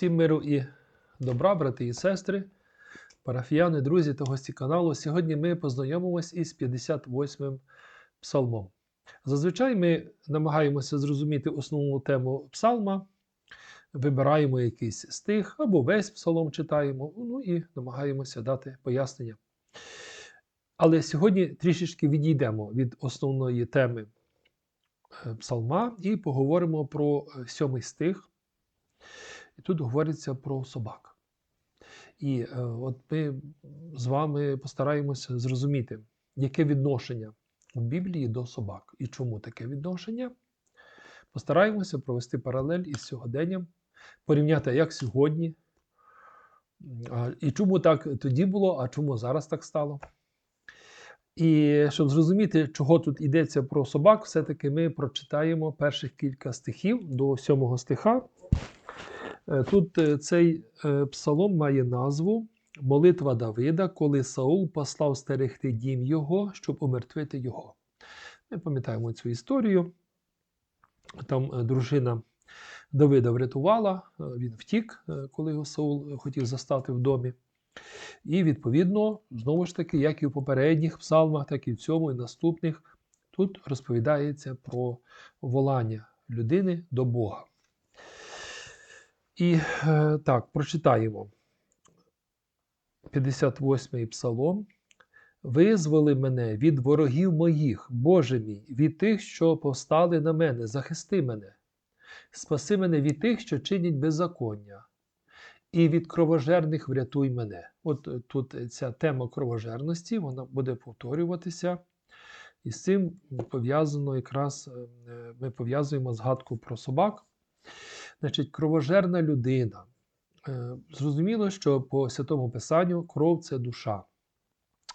Всім миру і добра, брати і сестри, парафіяни, друзі та гості каналу. Сьогодні ми познайомимось із 58-м псалмом. Зазвичай ми намагаємося зрозуміти основну тему псалма, вибираємо якийсь стих або весь псалом читаємо, ну і намагаємося дати пояснення. Але сьогодні трішечки відійдемо від основної теми е, псалма і поговоримо про е, сьомий стих. І тут говориться про собак. І е, от ми з вами постараємося зрозуміти, яке відношення в Біблії до собак і чому таке відношення. Постараємося провести паралель із сьогоденням, порівняти, як сьогодні, і чому так тоді було, а чому зараз так стало. І щоб зрозуміти, чого тут йдеться про собак, все-таки ми прочитаємо перших кілька стихів до сьомого стиха. Е, Тут е, цей е, псалом має назву Молитва Давида, коли Саул послав стерегти дім його, щоб умертвити його. Ми пам'ятаємо цю історію. Там дружина Давида врятувала, він втік, коли його Саул хотів застати в домі. І, відповідно, знову ж таки, як і в попередніх псалмах, так і в цьому, і наступних, тут розповідається про волання людини до Бога. І е, так, прочитаємо 58-й псалом. Визволи мене від ворогів моїх, Боже мій, від тих, що повстали на мене, захисти мене, спаси мене від тих, що чинять беззаконня, і від кровожерних врятуй мене. От е, тут ця тема кровожерності вона буде повторюватися. І з цим пов'язано якраз е, ми пов'язуємо згадку про собак. Значить, кровожерна людина. Е, Зрозуміло, що по святому Писанню кров це душа.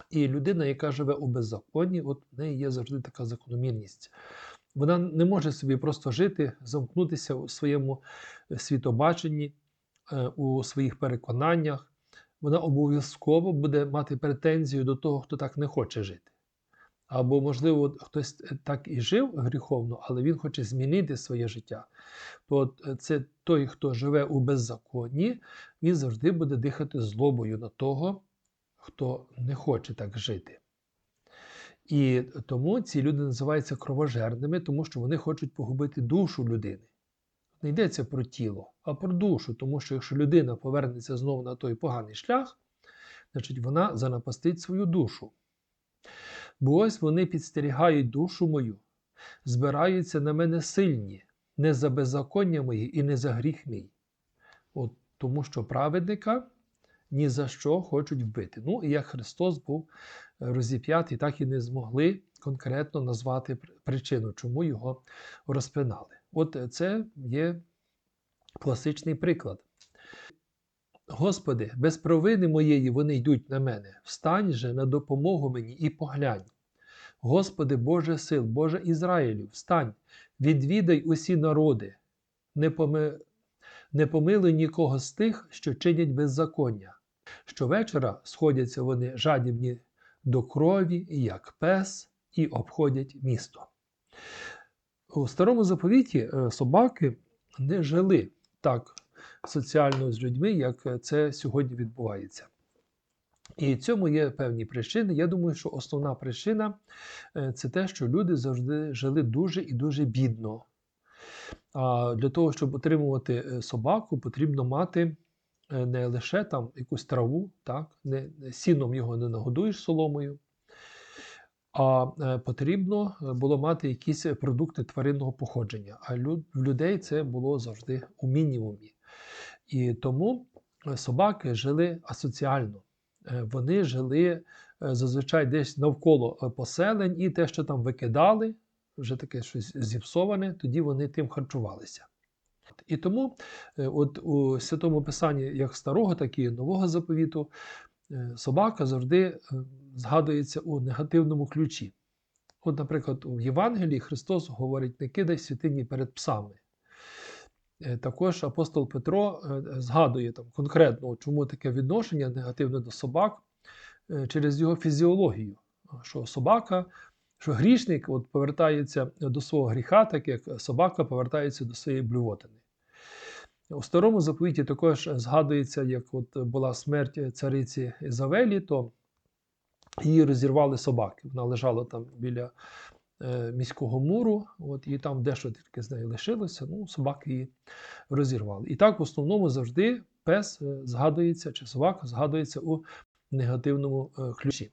І людина, яка живе у беззаконні, от в неї є завжди така закономірність. Вона не може собі просто жити, замкнутися у своєму світобаченні, е, у своїх переконаннях. Вона обов'язково буде мати претензію до того, хто так не хоче жити. Або, можливо, хтось так і жив гріховно, але він хоче змінити своє життя. То це той, хто живе у беззаконні, він завжди буде дихати злобою на того, хто не хоче так жити. І тому ці люди називаються кровожерними, тому що вони хочуть погубити душу людини. Не йдеться про тіло, а про душу, тому що якщо людина повернеться знову на той поганий шлях, значить вона занапастить свою душу. Бо ось вони підстерігають душу мою, збираються на мене сильні, не за беззаконня мої і не за гріх мій. От, Тому що праведника ні за що хочуть вбити. Ну, і як Христос був розіп'ятий, так і не змогли конкретно назвати причину, чому його розпинали. От це є класичний приклад. Господи, без провини моєї вони йдуть на мене. Встань же на допомогу мені і поглянь. Господи, Боже сил, Боже Ізраїлю, встань, відвідай усі народи, не, поми... не помилуй нікого з тих, що чинять беззаконня. Щовечора сходяться вони жадібні до крові, як пес, і обходять місто. У старому заповіті е, собаки не жили так соціально з людьми, як це сьогодні відбувається. І цьому є певні причини. Я думаю, що основна причина е, це те, що люди завжди жили дуже і дуже бідно. А для того, щоб отримувати е, собаку, потрібно мати не лише там якусь траву, так? не сіном його не нагодуєш соломою, а потрібно було мати якісь продукти тваринного походження. А в людей це було завжди у мінімумі. І тому собаки жили асоціально. Вони жили зазвичай десь навколо поселень, і те, що там викидали, вже таке щось зіпсоване, тоді вони тим харчувалися. І тому от у Святому Писанні як старого, так і нового заповіту собака завжди згадується у негативному ключі. От, наприклад, у Євангелії Христос говорить: не кидай святині перед псами. Також апостол Петро згадує там конкретно, чому таке відношення негативне до собак через його фізіологію. Що собака, що грішник от повертається до свого гріха, так як собака повертається до своєї блювотини. У старому заповіті також згадується, як от була смерть цариці Ізавелі, то її розірвали собаки. Вона лежала там біля е, міського муру, от, і там дещо тільки з нею лишилося, ну, собаки її розірвали. І так в основному завжди пес е, згадується, чи собака згадується у негативному е, ключі.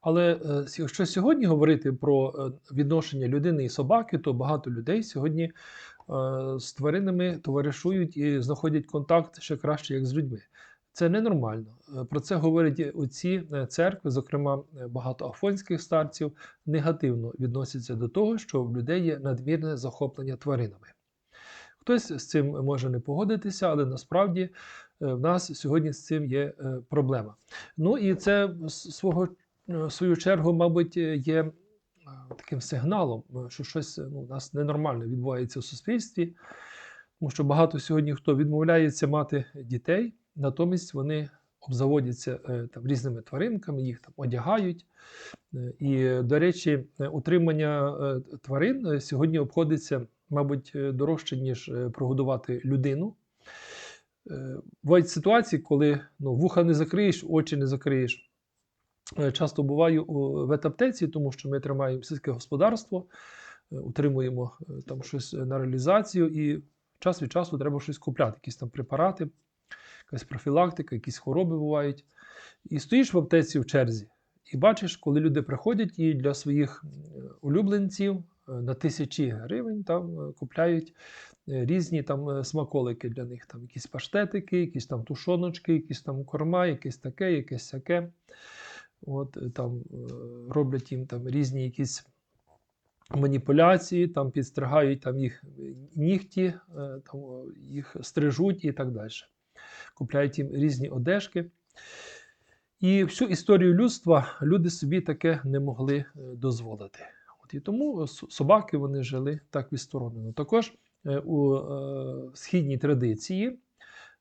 Але е, якщо сьогодні говорити про е, відношення людини і собаки, то багато людей сьогодні е, з тваринами товаришують і знаходять контакт ще краще, як з людьми. Це ненормально. Е, Про це говорять і отці е, церкви, зокрема е, багато афонських старців, негативно відносяться до того, що в людей є надмірне захоплення тваринами. Хтось з цим може не погодитися, але насправді в нас сьогодні з цим є проблема. Ну і це свого свою чергу, мабуть, є таким сигналом, що щось ну, у нас ненормально відбувається в суспільстві, тому що багато сьогодні хто відмовляється мати дітей, натомість вони обзаводяться е, там, різними тваринками, їх там одягають. Е, І, до речі, е, утримання тварин сьогодні обходиться, мабуть, дорожче, ніж прогодувати людину. Бувають ситуації, коли ну, вуха не закриєш, очі не закриєш. Часто буваю у ветаптеці, тому що ми тримаємо сільське господарство, утримуємо там щось на реалізацію, і час від часу треба щось купляти, якісь там препарати, якась профілактика, якісь хвороби бувають. І стоїш в аптеці в черзі, і бачиш, коли люди приходять і для своїх е, улюбленців е, на тисячі гривень там е, купляють різні там смаколики для них, там якісь паштетики, якісь там тушоночки, якісь там корма, якесь таке, якесь сяке. От там роблять їм там різні якісь маніпуляції, там підстригають там їх нігті, там їх стрижуть і так далі. Купляють їм різні одежки. І всю історію людства люди собі таке не могли е, дозволити. От і тому собаки вони жили так відсторонено. Також е, у е, східній традиції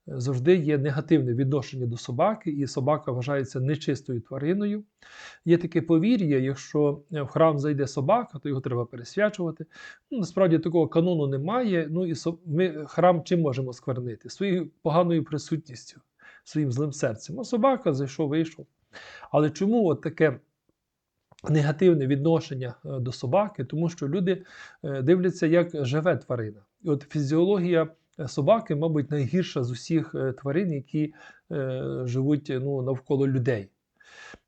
завжди є негативне відношення до собаки, і собака вважається нечистою твариною. Є таке повір'я, якщо е, в храм зайде собака, то його треба пересвячувати. Ну, насправді такого канону немає. Ну і ми храм чим можемо сквернити? Своєю поганою присутністю, своїм злим серцем. А собака зайшов, вийшов. Але чому от таке негативне відношення е, до собаки? Тому що люди е, дивляться, як живе тварина. І от фізіологія собаки, мабуть, найгірша з усіх е, тварин, які е, живуть ну, навколо людей.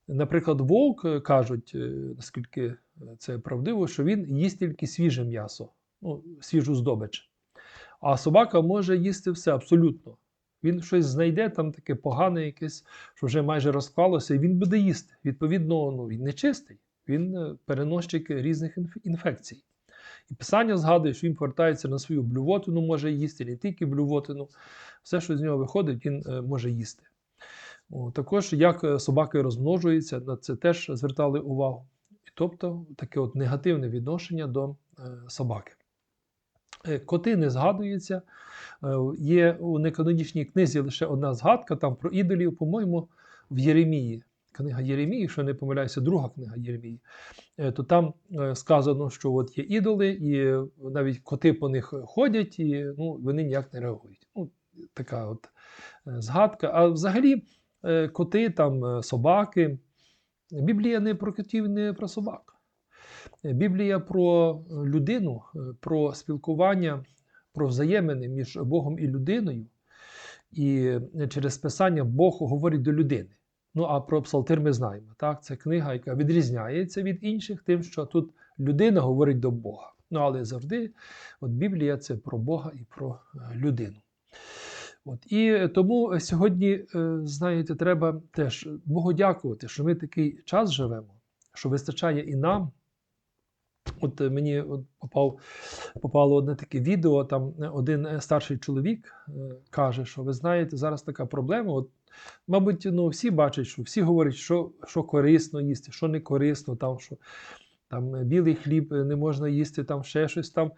Наприклад, вовк е, кажуть, наскільки це правдиво, що він їсть тільки свіже м'ясо, ну, свіжу здобич. А собака може їсти все абсолютно. Він щось знайде там таке погане, якесь, що вже майже розклалося, і він буде їсти. Відповідно, ну, він не чистий, він переносчик різних інфекцій. І писання згадує, що він повертається на свою блювотину, може їсти, не тільки блювотину. Все, що з нього виходить, він е, може їсти. Також як е, собаки розмножуються, на це теж звертали увагу. Тобто таке от негативне відношення до е, собаки. Коти не згадуються. Є у неканонічній книзі лише одна згадка там про ідолів, по-моєму, в Єремії. Книга Єремії, якщо не помиляюся, друга книга Єремії. Е, То там е, сказано, що от є ідоли, і навіть коти по них ходять, і ну, вони ніяк не реагують. Ну, така от е, згадка. А взагалі, коти, там, собаки. Біблія не про котів, не про собак. Біблія про людину, про спілкування, про взаємини між Богом і людиною. І через Писання Бог говорить до людини. Ну а про Псалтир ми знаємо. Так? Це книга, яка відрізняється від інших, тим, що тут людина говорить до Бога. Ну, але завжди от Біблія це про Бога і про е, людину. От. І тому сьогодні, е, знаєте, треба теж Богу дякувати, що ми такий час живемо, що вистачає і нам. От е, мені от попав, попало одне таке відео, там е, один е, старший чоловік каже, що ви знаєте, зараз така проблема. От, мабуть, ну, всі бачать, що всі говорять, що, що корисно їсти, що не корисно, там, що там білий хліб не можна їсти, там ще щось там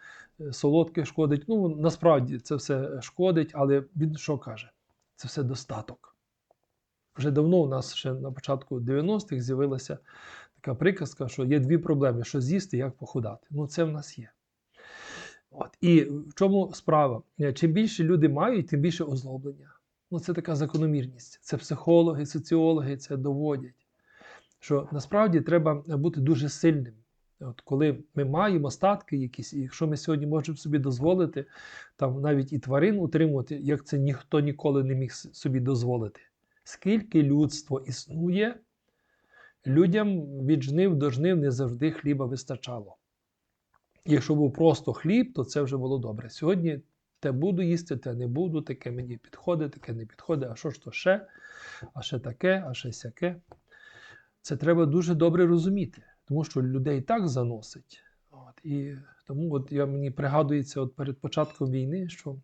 солодке шкодить. Ну, насправді це все шкодить, але він що каже? Це все достаток. Вже давно у нас ще на початку 90-х з'явилася така приказка, що є дві проблеми: що з'їсти, як похудати. Ну, це в нас є. От. І в чому справа? Е, Чим більше люди мають, тим більше озлоблення. Ну, це така закономірність. Це психологи, соціологи це доводять. Що насправді треба бути дуже сильним. От коли ми маємо статки якісь, і якщо ми сьогодні можемо собі дозволити там навіть і тварин утримувати, як це ніхто ніколи не міг собі дозволити. Скільки людство існує, людям від жнив до жнив не завжди хліба вистачало. Якщо був просто хліб, то це вже було добре. Сьогодні те буду їсти, те не буду, таке мені підходить, таке не підходить, а що ж то ще, а ще таке, а ще сяке. Це треба дуже добре розуміти, тому що людей так заносить. От, і тому от я, мені пригадується от перед початком війни, що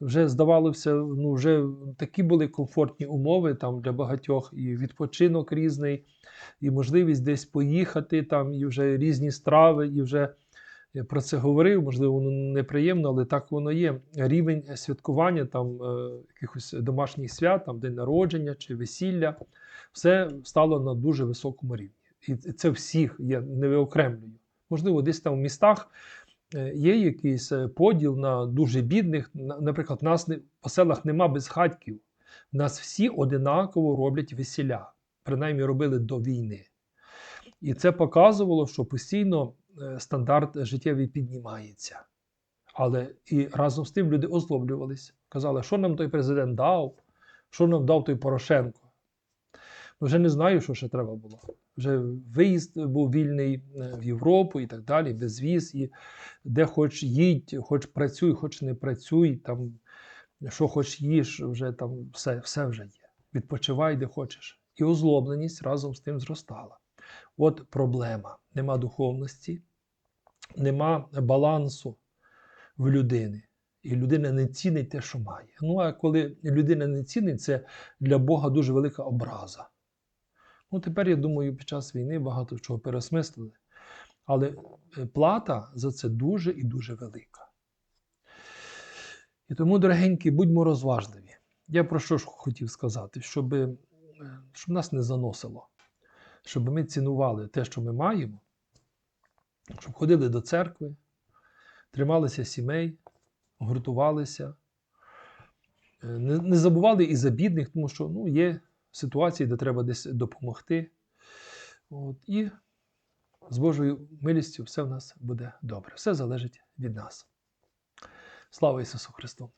вже здавалося, ну вже такі були комфортні умови там для багатьох, і відпочинок різний, і можливість десь поїхати, там, і вже різні страви, і вже я про це говорив, можливо, воно неприємно, але так воно є. Рівень святкування там е, якихось домашніх свят, там день народження чи весілля, все стало на дуже високому рівні. І це всіх я не виокремлюю. Можливо, десь там в містах е, є якийсь е, поділ на дуже бідних. На- Наприклад, нас по селах нема безхатьків. Нас всі одинаково роблять весіля, принаймні робили до війни. І це показувало, що постійно е, стандарт життєвий піднімається. Але і разом з тим люди озлоблювалися. Казали, що нам той президент дав, що нам дав той Порошенко. Вже не знаю, що ще треба було. Вже виїзд був вільний е, в Європу і так далі, безвіз, і де хоч їдь, хоч працюй, хоч не працюй, там, що хоч їж, вже там все, все вже є. Відпочивай, де хочеш. І озлобленість разом з тим зростала. От проблема. Нема духовності, нема балансу в людини. І людина не цінить те, що має. Ну, а коли людина не цінить, це для Бога дуже велика образа. Ну, тепер, я думаю, під час війни багато чого переосмислили. Але е, плата за це дуже і дуже велика. І тому, дорогенькі, будьмо розважливі. Я про що ж хотів сказати? Щоб, е, щоб нас не заносило, щоб ми цінували те, що ми маємо, щоб ходили до церкви, трималися сімей, гуртувалися, е, не, не забували і за бідних, тому що ну, є ситуації, де треба десь допомогти. От, і з Божою милістю все в нас буде добре. Все залежить від нас. Слава Ісусу Христу!